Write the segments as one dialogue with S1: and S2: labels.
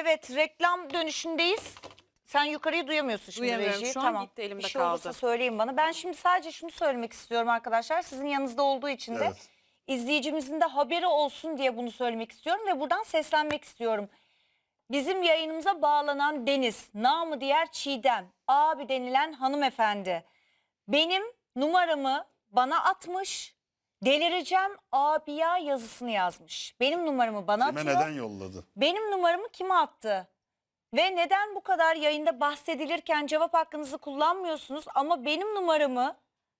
S1: Evet reklam dönüşündeyiz. Sen yukarıyı duyamıyorsun şimdi
S2: Duyamıyorum.
S1: rejiyi.
S2: Şu an
S1: tamam.
S2: gitti, elimde
S1: Bir şey olursa
S2: kaldı.
S1: söyleyin bana. Ben şimdi sadece şunu söylemek istiyorum arkadaşlar. Sizin yanınızda olduğu için de
S3: Evet.
S1: izleyicimizin de haberi olsun diye bunu söylemek istiyorum ve buradan seslenmek istiyorum. Bizim yayınımıza bağlanan Deniz, namı diğer Çiğdem, abi denilen hanımefendi benim numaramı bana atmış, delireceğim abiya yazısını yazmış. Benim numaramı bana
S3: Kime
S1: atıyor.
S3: neden yolladı?
S1: Benim numaramı kime attı? Ve neden bu kadar yayında bahsedilirken cevap hakkınızı kullanmıyorsunuz ama benim numaramı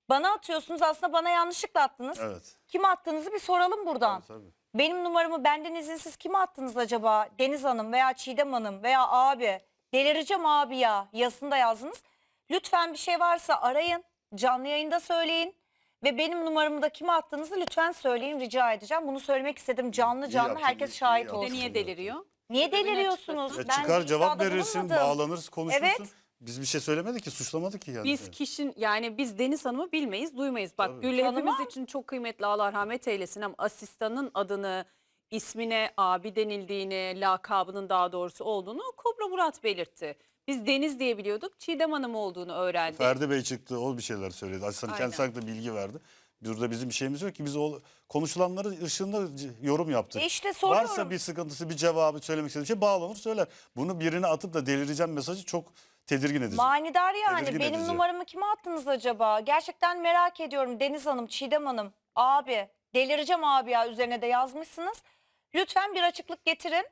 S1: bana atıyorsunuz aslında bana yanlışlıkla attınız.
S3: Evet.
S1: Kime attığınızı bir soralım buradan.
S3: Tabii, tabii.
S1: Benim numaramı benden izinsiz kime attınız acaba? Deniz Hanım veya Çiğdem Hanım veya abi. Delireceğim abi ya yazısında yazdınız. Lütfen bir şey varsa arayın. Canlı yayında söyleyin. Ve benim numaramı da kime attığınızı lütfen söyleyin rica edeceğim. Bunu söylemek istedim canlı canlı
S3: yaptın,
S1: herkes
S3: iyi
S1: şahit
S3: yaptın.
S1: Olsun.
S2: niye deliriyor?
S1: Niye deliriyorsunuz?
S3: Ya
S1: Ben
S3: çıkar cevap
S1: iddiada
S3: verirsin,
S1: bulunmadım.
S3: bağlanırız, konuşursun.
S1: Evet.
S3: Biz bir şey söylemedik ki, suçlamadık ki yani.
S2: Biz kişinin yani biz Deniz Hanım'ı bilmeyiz, duymayız. Bak
S3: Tabii.
S2: Güllü hepimiz
S1: Tanımam.
S2: için çok kıymetli Allah rahmet eylesin ama asistanın adını, ismine abi denildiğini, lakabının daha doğrusu olduğunu Kobra Murat belirtti. Biz Deniz diye biliyorduk. Çiğdem Hanım olduğunu öğrendik.
S3: Ferdi Bey çıktı, o bir şeyler söyledi. Aslan
S2: Aynen.
S3: kendisi hakkında bilgi verdi. Burada bizim bir şeyimiz yok ki biz o konuşulanları ışığında yorum yaptık.
S1: E işte soruyorum.
S3: Varsa bir sıkıntısı, bir cevabı söylemek istediği şey bağlanır söyler. Bunu birine atıp da delireceğim mesajı çok tedirgin edici.
S1: Manidar yani.
S3: Tedirgin
S1: Benim
S3: edici.
S1: numaramı kime attınız acaba? Gerçekten merak ediyorum Deniz Hanım, Çiğdem Hanım. Abi delireceğim abi ya üzerine de yazmışsınız. Lütfen bir açıklık getirin.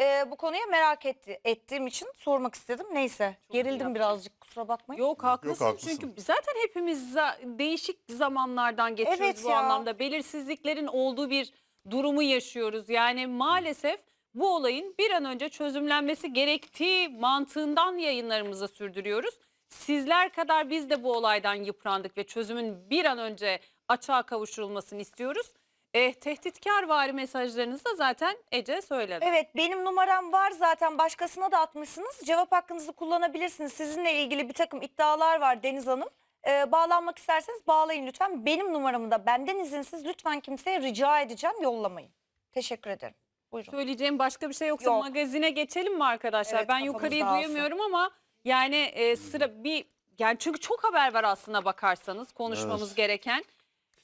S1: Ee, bu konuya merak etti, ettiğim için sormak istedim. Neyse
S2: Çok
S1: gerildim birazcık kusura bakmayın.
S2: Yok haklısın,
S3: haklısın.
S2: çünkü zaten hepimiz za- değişik zamanlardan geçiyoruz
S1: Evet
S2: bu
S1: ya.
S2: anlamda. Belirsizliklerin olduğu bir durumu yaşıyoruz. Yani maalesef bu olayın bir an önce çözümlenmesi gerektiği mantığından yayınlarımızı sürdürüyoruz. Sizler kadar biz de bu olaydan yıprandık ve çözümün bir an önce açığa kavuşturulmasını istiyoruz. Eh, tehditkar vari mesajlarınızı da zaten Ece söyledi.
S1: Evet benim numaram var zaten başkasına da atmışsınız. Cevap hakkınızı kullanabilirsiniz. Sizinle ilgili bir takım iddialar var Deniz Hanım. Ee, bağlanmak isterseniz bağlayın lütfen. Benim numaramı da benden izinsiz lütfen kimseye rica edeceğim yollamayın. Teşekkür ederim. Buyurun.
S2: Söyleyeceğim başka bir şey yoksa
S1: Yok.
S2: magazine geçelim mi arkadaşlar?
S1: Evet,
S2: ben yukarıyı
S1: dağılsın.
S2: duyamıyorum ama yani e, sıra bir yani çünkü çok haber var aslına bakarsanız konuşmamız
S3: Evet.
S2: gereken.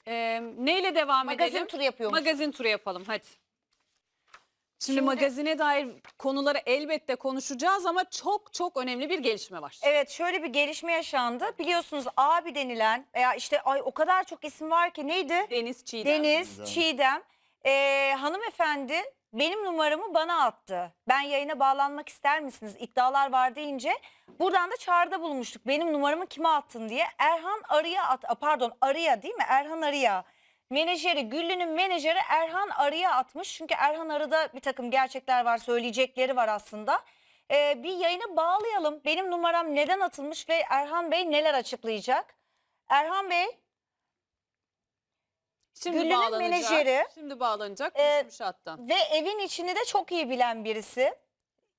S2: E, neyle devam
S1: Magazin
S2: edelim?
S1: turu yapıyormuş.
S2: Magazin turu yapalım hadi. Şimdi,
S1: Şimdi-
S2: magazine dair konuları elbette konuşacağız ama çok çok önemli bir gelişme var.
S1: Evet şöyle bir gelişme yaşandı. Biliyorsunuz abi denilen veya işte ay o kadar çok isim var ki neydi?
S2: Deniz Çiğdem.
S1: Deniz,
S3: Çiğdem.
S1: Çiğdem. Ee, hanımefendi benim numaramı bana attı. Ben yayına bağlanmak ister misiniz? İddialar var deyince buradan da çağrıda bulunmuştuk. Benim numaramı kime attın diye. Erhan Arı'ya at, pardon Arı'ya değil mi? Erhan Arı'ya. Menajeri, Güllü'nün menajeri Erhan Arı'ya atmış. Çünkü Erhan Arı'da bir takım gerçekler var, söyleyecekleri var aslında. Ee, bir yayına bağlayalım. Benim numaram neden atılmış ve Erhan Bey neler açıklayacak? Erhan Bey,
S2: Şimdi
S1: Güllü'nün
S2: bağlanacak.
S1: menajeri.
S2: Şimdi bağlanacak.
S1: Ee. Ve evin içini de çok iyi bilen birisi.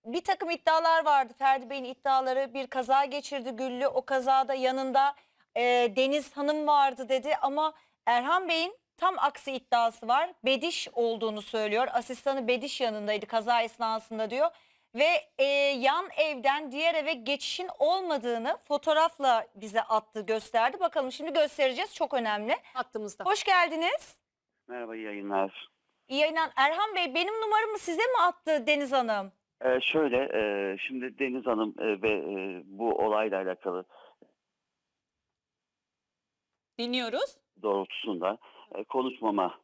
S1: Bir takım iddialar vardı. Ferdi Bey'in iddiaları bir kaza geçirdi Güllü. O kazada yanında e, Deniz Hanım vardı dedi. Ama Erhan Bey'in tam aksi iddiası var. Bediş olduğunu söylüyor. Asistanı Bediş yanındaydı kaza esnasında diyor. Ve e, yan evden diğer eve geçişin olmadığını fotoğrafla bize attı gösterdi. Bakalım şimdi göstereceğiz çok önemli.
S2: Hattımızda.
S1: Hoş geldiniz.
S4: Merhaba iyi yayınlar.
S1: İyi yayınlar. Erhan Bey benim numaramı size mi attı Deniz Hanım?
S4: Ee, şöyle e, şimdi Deniz Hanım e, ve e, bu olayla alakalı
S2: Dinliyoruz.
S4: doğrultusunda e, konuşmama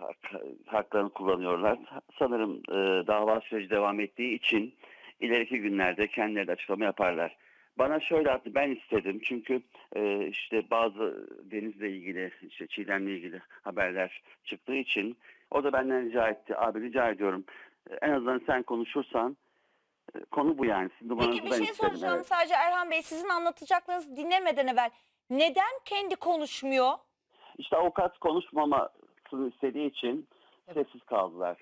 S4: hak- haklarını kullanıyorlar. Sanırım e, dava süreci devam ettiği için ileriki günlerde kendileri de açıklama yaparlar. Bana şöyle attı ben istedim çünkü e, işte bazı Deniz'le ilgili işte Çiğdem'le ilgili haberler çıktığı için o da benden rica etti. Abi rica ediyorum e, en azından sen konuşursan e, konu bu yani. Sizin
S1: Peki bir şey
S4: istedim,
S1: soracağım
S4: evet.
S1: sadece Erhan Bey sizin anlatacaklarınızı dinlemeden evvel. Neden kendi konuşmuyor?
S4: İşte avukat konuşmamasını istediği için sessiz kaldılar.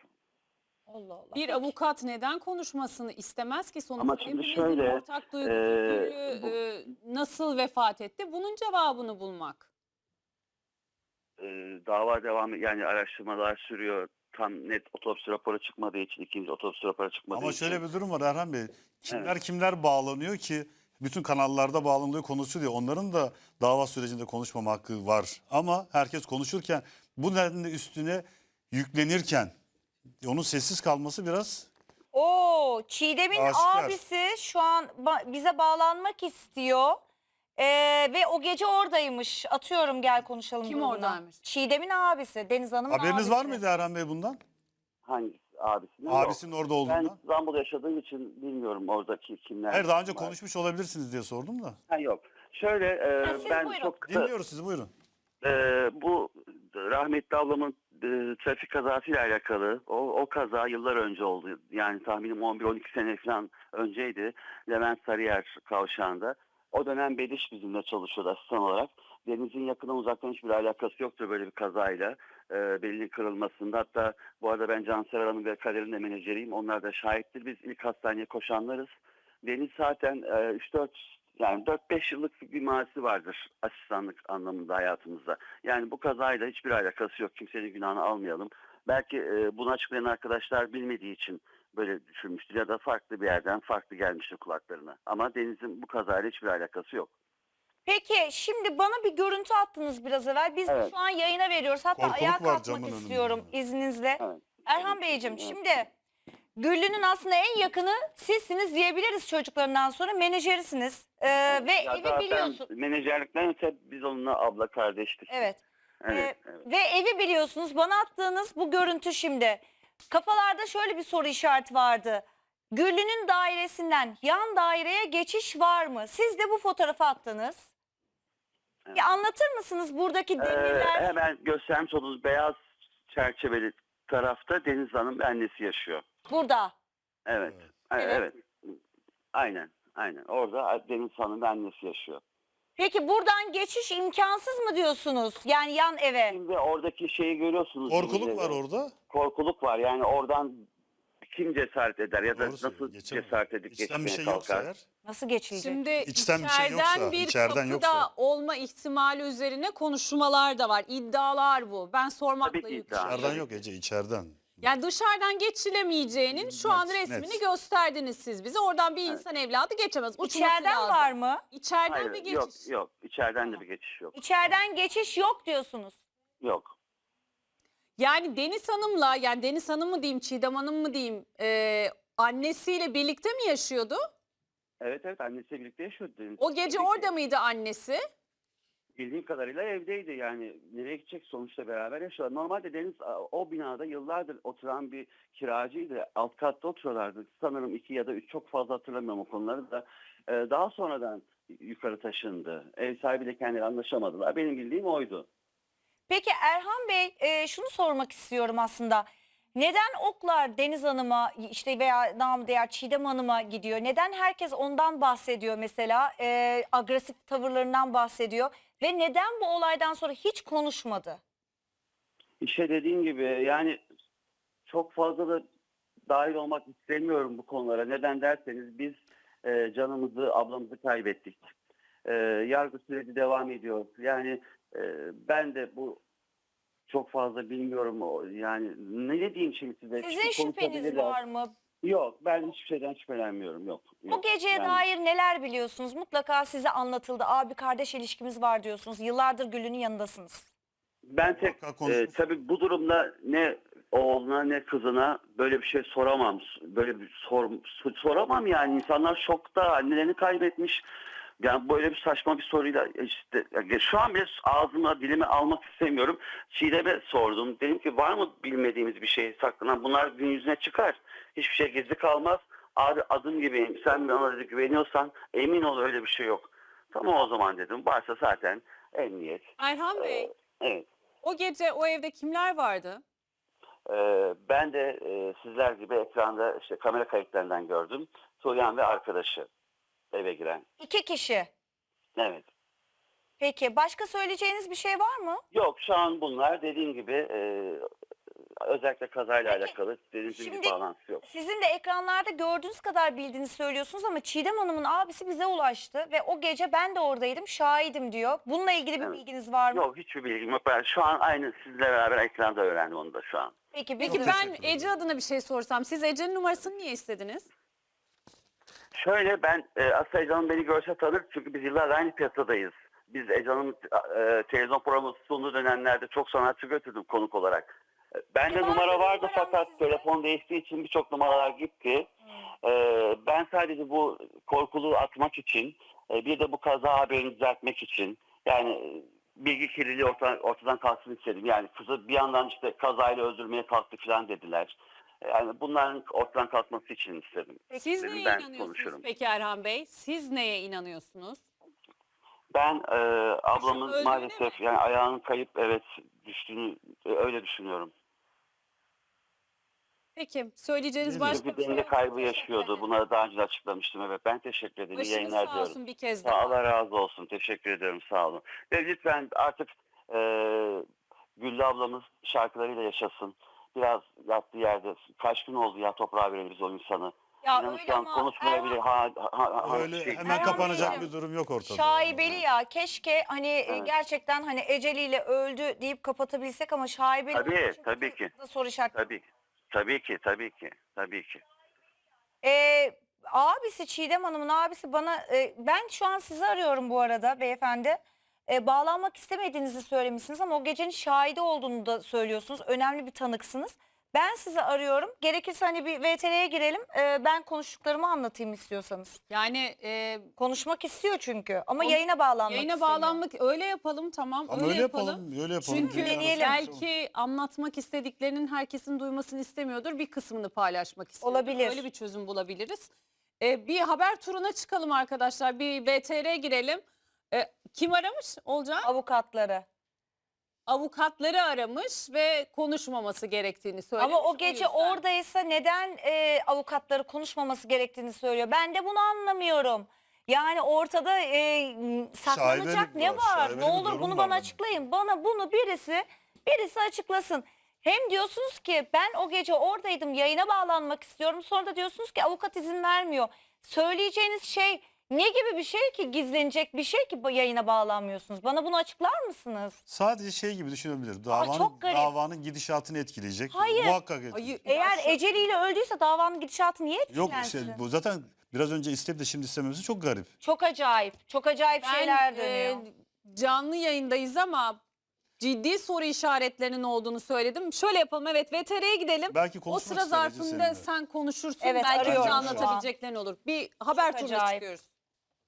S1: Allah Allah.
S2: Bir avukat neden konuşmasını istemez ki sonuçta
S4: Ama şimdi
S2: hepimizin
S4: şöyle,
S2: ortak duygusu
S4: e, bu-
S2: e, nasıl vefat etti bunun cevabını bulmak.
S4: Ee, dava devam yani araştırmalar sürüyor. tam net otopsi raporu çıkmadığı için ikinci otopsi raporu çıkmadığı
S3: Ama
S4: için.
S3: şöyle bir durum var Erhan Bey. Kimler kimler bağlanıyor ki bütün kanallarda bağlandığı konuşuluyor. Onların da dava sürecinde konuşmama hakkı var. Ama herkes konuşurken bu nedenle üstüne yüklenirken onun sessiz kalması biraz
S1: Oo, Çiğdem'in
S3: Aşikar.
S1: abisi şu an ba- bize bağlanmak istiyor. Ee, ve o gece oradaymış. Atıyorum gel konuşalım.
S2: Kim
S1: grubuna.
S2: oradaymış?
S1: Çiğdem'in abisi, Deniz Hanım'ın
S3: haberiniz
S1: abisi.
S3: var mıydı Erhan Bey bundan?
S4: Hangisi? Abisinin yok.
S3: Abisinin orada
S4: Ben
S3: olduğundan.
S4: İstanbul'da yaşadığım için bilmiyorum oradaki kimler.
S3: Hayır daha önce
S4: var.
S3: konuşmuş olabilirsiniz diye sordum da.
S4: Ha, yok. Şöyle e,
S1: Ha, siz
S4: ben
S1: buyurun.
S4: çok kısa
S3: Dinliyoruz sizi buyurun.
S4: e, bu rahmetli ablamın e, trafik kazasıyla alakalı o, o kaza yıllar önce oldu. Yani tahminim 11-12 sene falan önceydi. Levent Sarıyer kavşağında. O dönem Bediş bizimle çalışıyordu asistan olarak. Deniz'in yakından uzaktan hiçbir alakası yoktur böyle bir kazayla. E, belinin kırılmasında. Hatta bu arada ben Cansever Hanım ve Kader'in de menajeriyim. Onlar da şahittir. Biz ilk hastaneye koşanlarız. Deniz zaten e, 3-4 yani 4-5 yıllık bir mazisi vardır asistanlık anlamında hayatımızda. Yani bu kazayla hiçbir alakası yok. Kimsenin günahını almayalım. Belki e, bunu açıklayan arkadaşlar bilmediği için böyle düşünmüştür ya da farklı bir yerden farklı gelmiştir kulaklarına. Ama Deniz'in bu kazayla hiçbir alakası yok.
S1: Peki şimdi bana bir görüntü attınız biraz evvel. Biz de
S4: Evet.
S1: şu an yayına veriyoruz. Hatta
S3: Korkuluk
S1: ayağa kalkmak istiyorum izninizle.
S4: Evet.
S1: Erhan Beyciğim şimdi Güllü'nün aslında en yakını sizsiniz diyebiliriz çocuklarından sonra menajerisiniz. Ee, ve
S4: Ya
S1: evi
S4: zaten
S1: biliyorsun.
S4: Menajerlikten öte biz onunla abla kardeştik.
S1: Evet.
S4: Evet,
S1: Ee,
S4: evet.
S1: Ve evi biliyorsunuz. Bana attığınız bu görüntü şimdi. Kafalarda şöyle bir soru işareti vardı. Güllü'nün dairesinden yan daireye geçiş var mı? Siz de bu fotoğrafı attınız.
S4: Evet.
S1: Bir anlatır mısınız buradaki
S4: Ee,
S1: demirler?
S4: hemen göstermiş olduğunuz beyaz çerçeveli tarafta Deniz Hanım annesi yaşıyor.
S1: Burada.
S4: Evet.
S1: Evet.
S4: Evet. evet. Aynen. Aynen. Orada Deniz Hanım annesi yaşıyor.
S1: Peki buradan geçiş imkansız mı diyorsunuz? Yani yan eve.
S4: Şimdi oradaki şeyi görüyorsunuz.
S3: Korkuluk
S4: şimdi.
S3: var orada.
S4: Korkuluk var. Yani oradan kim cesaret eder ya da
S3: Doğru söylüyor,
S4: nasıl
S3: geçemez.
S4: cesaret edip
S3: İçten
S4: geçmeye
S3: bir şey yoksa
S4: kalkar?
S3: eğer.
S1: Nasıl geçilecek?
S2: Şimdi
S3: İçten bir şey
S2: içeriden
S3: yoksa,
S2: bir
S3: içeriden
S2: kapıda
S3: yoksa.
S2: olma ihtimali üzerine konuşmalar da var. İddialar bu. Ben sormakla
S4: Tabii ki iddia.
S3: İçeriden yok Ece içeriden.
S2: Yani dışarıdan geçilemeyeceğinin şu an
S3: Net,
S2: resmini
S3: net.
S2: gösterdiniz siz bize. Oradan bir insan evladı geçemez. Uçması
S1: İçeriden
S2: lazım.
S1: var mı?
S2: İçeriden
S4: Hayır,
S2: bir geçiş.
S4: yok yok. İçeriden de bir geçiş yok.
S1: İçeriden geçiş yok diyorsunuz.
S4: Yok.
S2: Yani Deniz Hanım'la yani Deniz Hanım mı diyeyim Çiğdem Hanım mı diyeyim e, annesiyle birlikte mi yaşıyordu?
S4: Evet evet annesiyle birlikte yaşıyordu. Deniz.
S2: O gece
S4: Tabii ki.
S2: orada mıydı annesi?
S4: Bildiğim kadarıyla evdeydi yani. Nereye gidecek sonuçta beraber yaşıyorlar. Normalde Deniz o binada yıllardır oturan bir kiracıydı. Alt katta oturuyorlardı. Sanırım iki ya da üç çok fazla hatırlamıyorum o konuları da. Ee, daha sonradan yukarı taşındı. Ev sahibiyle kendileri anlaşamadılar. Benim bildiğim oydu.
S1: Peki Erhan Bey e, şunu sormak istiyorum aslında. Neden oklar Deniz Hanım'a işte veya namı değer Çiğdem Hanım'a gidiyor? Neden herkes ondan bahsediyor mesela? E, agresif tavırlarından bahsediyor. Ve neden bu olaydan sonra hiç konuşmadı?
S4: İşte dediğim gibi yani çok fazla da dahil olmak istemiyorum bu konulara. Neden derseniz biz e, canımızı, ablamızı kaybettik. E, yargı süreci devam ediyor. Yani e, ben de bu çok fazla bilmiyorum. O- Yani ne, ne diyeyim şimdi size?
S1: Sizin
S4: Çünkü
S1: şüpheniz
S4: konuşabilirler.
S1: var mı?
S4: Yok ben hiçbir şeyden şüphelenmiyorum. Yok.
S1: Bu
S4: yok.
S1: geceye
S4: Yani-
S1: dair neler biliyorsunuz? Mutlaka size anlatıldı. Abi kardeş ilişkimiz var diyorsunuz. Yıllardır Gül'ün yanındasınız.
S4: Ben tek e, tabii bu durumda ne oğluna ne kızına böyle bir şey soramam. Böyle bir sor, soramam yani. İnsanlar şokta, annelerini kaybetmiş. Yani böyle bir saçma bir soruyla işte ya şu an bile ağzıma dilime almak istemiyorum. Çiğdem'e sordum. Dedim ki var mı bilmediğimiz bir şey saklanan? Bunlar gün yüzüne çıkar. Hiçbir şey gizli kalmaz. Abi adım gibiyim. Sen bana güveniyorsan emin ol öyle bir şey yok. Tamam o zaman dedim. Varsa zaten emniyet.
S2: Erhan Bey
S4: Evet.
S2: o gece o evde kimler vardı?
S4: Ee, ben de e, sizler gibi ekranda işte kamera kayıtlarından gördüm. Tuğyan ve arkadaşı eve giren.
S1: İki kişi.
S4: Evet.
S1: Peki başka söyleyeceğiniz bir şey var mı?
S4: Yok şu an bunlar dediğim gibi e, özellikle kazayla alakalı dediğiniz gibi
S1: şimdi-
S4: bir bağlantısı yok.
S1: Sizin de ekranlarda gördüğünüz kadar bildiğinizi söylüyorsunuz ama Çiğdem Hanım'ın abisi bize ulaştı ve o gece ben de oradaydım şahidim diyor. Bununla ilgili bir
S4: Evet.
S1: bilginiz var mı?
S4: Yok hiçbir bilgim yok. Ben şu an aynı sizinle beraber ekranda öğrendim onu da şu an.
S1: Peki, biz
S2: Peki ben. Ece adına bir şey sorsam. Siz Ece'nin numarasını niye istediniz?
S4: Şöyle ben e, aslında Ece Hanım beni görse tanır çünkü biz yıllardır aynı piyasadayız. Biz Ece Hanım'ın e, televizyon programı sunduğu dönemlerde çok sanatçı götürdüm konuk olarak. E, Bende
S1: E,
S4: numara vardı fakat
S1: sizde.
S4: telefon değiştiği için birçok numaralar gitti. E, ben sadece bu korkuluğu atmak için e, bir de bu kaza haberini düzeltmek için yani e, bilgi kirliliği ortadan, ortadan kalksın istedim. Yani kızı bir yandan işte kazayla öldürmeye kalktı falan dediler. Yani bunların ortadan kalkması için istedim.
S2: Siz
S4: Dedim,
S2: neye
S4: ben
S2: inanıyorsunuz
S4: konuşurum.
S2: peki Erhan Bey? Siz neye inanıyorsunuz?
S4: Ben e, ablamın
S2: öldüğüne
S4: maalesef yani ayağının kayıp evet düştüğünü e, öyle düşünüyorum.
S2: Peki söyleyeceğiniz başka bir şey
S4: denge
S2: yok.
S4: kaybı yaşıyordu. Bunları daha önce de açıklamıştım. Evet ben teşekkür ederim.
S2: Başınız
S4: yayınlar
S2: sağ
S4: diyorum.
S2: olsun bir kez
S4: Sağ-
S2: daha.
S4: Allah razı olsun. Teşekkür ediyorum. Sağ olun. Ve lütfen artık e, Güllü ablamız şarkılarıyla yaşasın. Biraz yattığı yerde kaç gün oldu ya toprağa veririz o insanı.
S1: Ya
S4: İnanın
S1: öyle
S4: şu an
S1: ama
S4: konuşmayabilir.
S1: Erhan-
S4: Ha, ha, ha,
S3: Öyle
S4: şey-
S3: hemen
S1: Erhan
S3: kapanacak
S1: Beyciğim,
S3: bir durum yok ortada.
S1: Şaibeli ya keşke hani e,
S4: Evet.
S1: gerçekten hani eceliyle öldü deyip kapatabilsek ama şaibeli
S4: Tabii,
S1: olduğu için
S4: tabii ki.
S1: da soru işareti.
S4: Tabii ki. Tabii ki. Tabii ki. Tabii ki.
S1: Ee, abisi Çiğdem Hanım'ın abisi bana e, ben şu an sizi arıyorum bu arada beyefendi. E, bağlanmak istemediğinizi söylemişsiniz ama o gecenin şahidi olduğunu da söylüyorsunuz. Önemli bir tanıksınız. Ben sizi arıyorum. Gerekirse hani bir VTR'ye girelim. E, ben konuştuklarımı anlatayım istiyorsanız.
S2: Yani e,
S1: Konuşmak istiyor çünkü ama
S2: Onu-
S1: yayına bağlanmak
S2: yayına
S1: istemiyor.
S2: bağlanmak öyle yapalım tamam
S3: Ama
S2: öyle,
S3: öyle
S2: yapalım.
S3: yapalım. Öyle yapalım.
S2: Çünkü
S3: Dünya
S1: deneyelim.
S2: belki anlatmak istediklerinin herkesin duymasını istemiyordur. Bir kısmını paylaşmak istiyordur.
S1: Olabilir.
S2: Öyle bir çözüm bulabiliriz. Ee, bir haber turuna çıkalım arkadaşlar. Bir VTR girelim. Ee, kim aramış Olcan?
S1: Avukatları.
S2: Avukatları aramış ve konuşmaması gerektiğini söylemiş.
S1: Ama o gece
S2: yüzden.
S1: oradaysa neden e, avukatları konuşmaması gerektiğini söylüyor. Ben de bunu anlamıyorum. Yani ortada e, saklanacak
S3: Şaibelik
S1: ne
S3: var,
S1: var? Ne olur bunu bana açıklayın. Bana bunu birisi birisi açıklasın. Hem diyorsunuz ki ben o gece oradaydım yayına bağlanmak istiyorum. Sonra da diyorsunuz ki avukat izin vermiyor. Söyleyeceğiniz şey ne gibi bir şey ki gizlenecek bir şey ki bu yayına bağlanmıyorsunuz? Bana bunu açıklar mısınız?
S3: Sadece şey gibi düşünebilir. Davanın,
S1: çok garip.
S3: davanın gidişatını etkileyecek.
S1: Hayır.
S3: Muhakkak
S2: Ay,
S3: etkileyecek.
S1: Eğer
S2: şu-
S1: eceliyle öldüyse davanın gidişatı niye
S3: Yok
S1: etkilensin?
S3: işte bu zaten biraz önce isteyip de şimdi istememesi çok garip.
S1: Çok acayip. Çok acayip
S2: Ben,
S1: şeyler
S2: e,
S1: dönüyor.
S2: canlı yayındayız ama ciddi soru işaretlerinin olduğunu söyledim. Şöyle yapalım evet VTR'ye gidelim.
S3: Belki
S2: O
S3: konuşmak
S2: sıra
S3: ister Ece
S2: zarfında
S3: seninle.
S2: sen konuşursun.
S1: Evet,
S2: Belki
S1: arıyorum
S2: bize
S3: şu an.
S2: anlatabileceklerin olur. Bir haber
S1: Çok
S2: turuna
S1: acayip.
S2: çıkıyoruz.